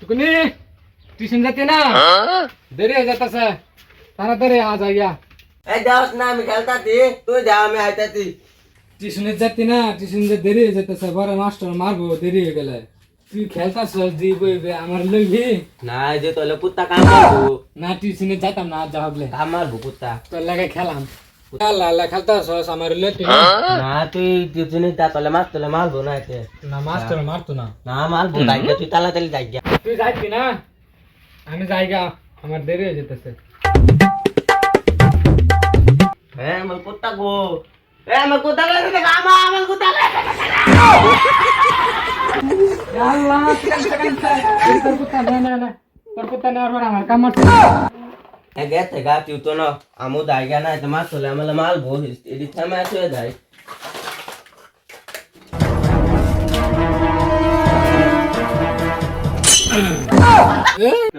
টুকুনি tuition যাতে না? দেরি হয়ে যাতেছে তাড়াতাড়ি আ যাইয়া এই যাওস না আমি খেলতাছি। তুই যা আমি আইতাছি। টিউশনে যাতি না টিউশন যে দেরি হয়ে যেতেছে বড় মাস্টার মারবো দেরি হয়ে গেলে। তুই খেলতাছ দি বইবে আমার লইবি? না যে তোলে কুত্তা কাম না টিউশনে যাইতাম না যা হবলে কাম মারবো কুত্তা। তোর লাগে খেলাম। আল্লাহ আল্লাহ খেলতাছ আমার লইতি না তুই টিউশনে যা তোলে মার তোলে মারবো না এতে না মাস্টার মারতো না না মারবো দাইগা তুই তাড়াতাড়ি দাইগা তুই যাইবি না আমি যাইগা আমার দেরি হয়ে যেতেছে হ্যাঁ আমার কুত্তা গো এ আমার কুত্তা লাগে দেখ আমা আমার কুত্তা লাগে আল্লাহ তোর কুত্তা না না না তোর কুত্তা নেওয়ার পর আমার কাম মারছে এ গেতে গে তেগা তিউতো ন আমো দায়গা নাই তোমার চলে আমলে মাল বল এডি থামে আছে দাই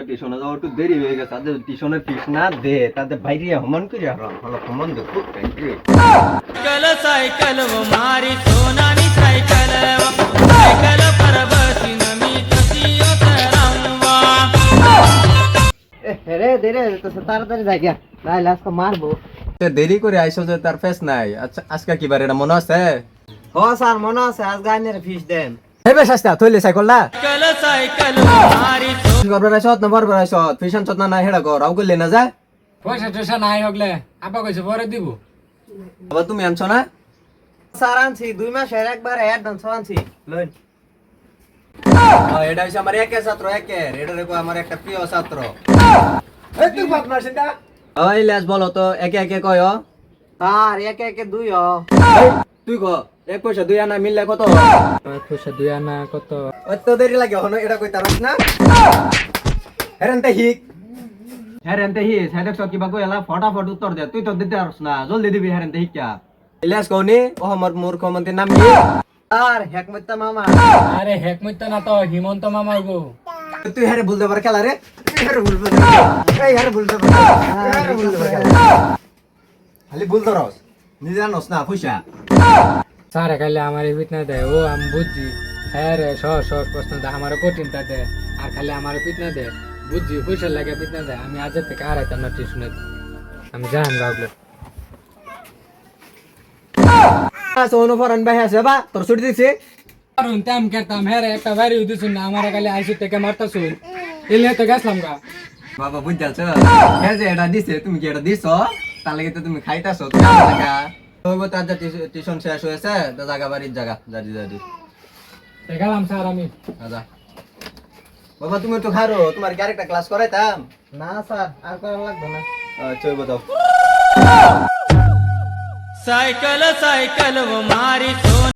টিউশনে যাওয়া একটু দেরি হয়ে গেছে তাদের টিউশনে ফিস না দে তাদের বাইরে হমন করে হারাম হলো হমন দেখো সাইকেল মারি সোনানি সাইকেল রে দেরে তো তাড়াতাড়ি যাই গিয়া তাহলে আজকে মারবো। দেরি করে আইসো যে তার ফেস নাই। আচ্ছা আজকে কি বারে এটা মনে আছে? হ স্যার মনে আছে আজ গাইনের ফিস দেন। হেবে শাস্তা থইলে সাইকেল না? কাল সাইকেল মারি তো গরবরা শত নম্বর বড় শত ফিশন চত না হেড়া গো রাউ গলে না যা পয়সা টয়সা নাই হগলে আপা কইছে পরে দিব। আবার তুমি আনছো না? স্যার আনছি দুই মাস এর একবার অ্যাডভান্স আনছি। লই এটা হইছে আমার একের ছাত্র একের। এটা দেখো আমার একটা প্রিয় ছাত্র। তুই ভাবনা সেটা ওই লেস বলো তো একে একে কয় ও। একে একে দুই হ তুই ক? এক পয়সা দুই আনা মিললে কত? পয়সা দুই আনা কত? অত দেরি লাগে হনো এটা কই তারস না? হেরেনতে হিক হেরেনতে হি হেডেক সব কিবা কই ফটাফট উত্তর দে তুই তো দিতে পারস না জলদি দিবি হেরেনতে হিকা ইলিয়াস কওনি? ও আমার মূর্খ মন্ত্রীর নাম কি? হেকমত মামা। আরে হেকমত না তো হিমন্ত মামার গো। তুই হেরে ভুলতে পারে খেলা রে। তুই ভুলতে এই হেরে ভুলতে পারে হেরে ভুলতে পারে খালি। ভুল ধরস। নিজে জানোস না পয়সা স্যার কালে আমার এই পিটনা দেয় ও আমি বুঝছি। হ্যাঁ রে সহজ সহজ প্রশ্ন দেয় আমার কঠিনটা দেয় আর খালি আমার পিটনা দেয় বুঝছি পয়সা লাগে পিটনা দেয় আমি আজের থেকে আর আইতাম না টিউশনে আমি জান ভাবলে সোনো ফরান ভাই আসে বা তোর ছুটি দিছে। কারণ তাম করতাম হ্যাঁ একটা বাইরে উদিস না আমার কালে আইসু থেকে মারতাছ। এলে তো গেছলাম গা। বাবা বুঝতে আছো যে এটা দিছে তুমি কি এটা দিছো? তার লাগে তো তুমি খাইতাছো তোমার তার যা টিউশন শেষ হয়েছে তো জায়গা বাড়ির জায়গা জাদি জাদি গেলাম স্যার আমি। দাদা বাবা তুমি তো খারো তোমার কি আরেকটা ক্লাস করাইতাম? না স্যার আর করা লাগবে না। চলবো তো। सायकल सायकल मारी सोन.